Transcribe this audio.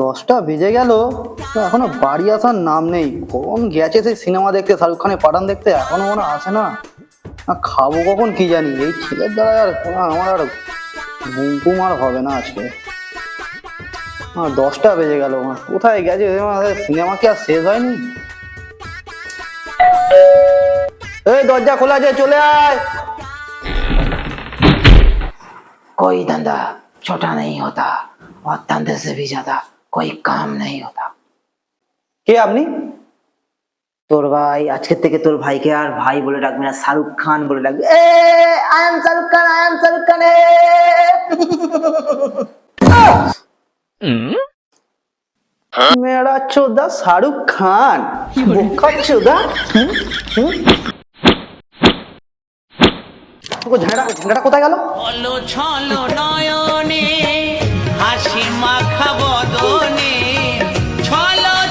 দশটা বেজে গেল। এখনও বাড়ি আসার নাম নেই। কখন গেছে সেই সিনেমা দেখতে? শাহরুখ খানের পাঠান দেখতে? এখনও মনে আসে না। খাব কখন কি জানি? এই ছেলের দ্বারা আর আমার আর ঘুম আর হবে না আজকে। হ্যাঁ দশটা বেজে গেল কোথায় গেছে সিনেমা কি আর শেষ হয়নি? এই, দরজা খোলা আছে, চলে আয়। কই দাদা ছোটা নেই হতা और धंधे से भी ज्यादा कोई काम नहीं होता কে আপনি তোর ভাই আজকের থেকে তোর ভাইকে আর ভাই বলে ডাকবি না শাহরুখ খান বলে ডাকবি এ I am Shahrukh Khan I am Shahrukh Khan এ। মেরা চোদা শাহরুখ খান বোকা চোদা হুম? হুম? ও ঝাঁড়া ঝাঁড়াটা কোথায় গেল ছলো ছলো নয়নে Мак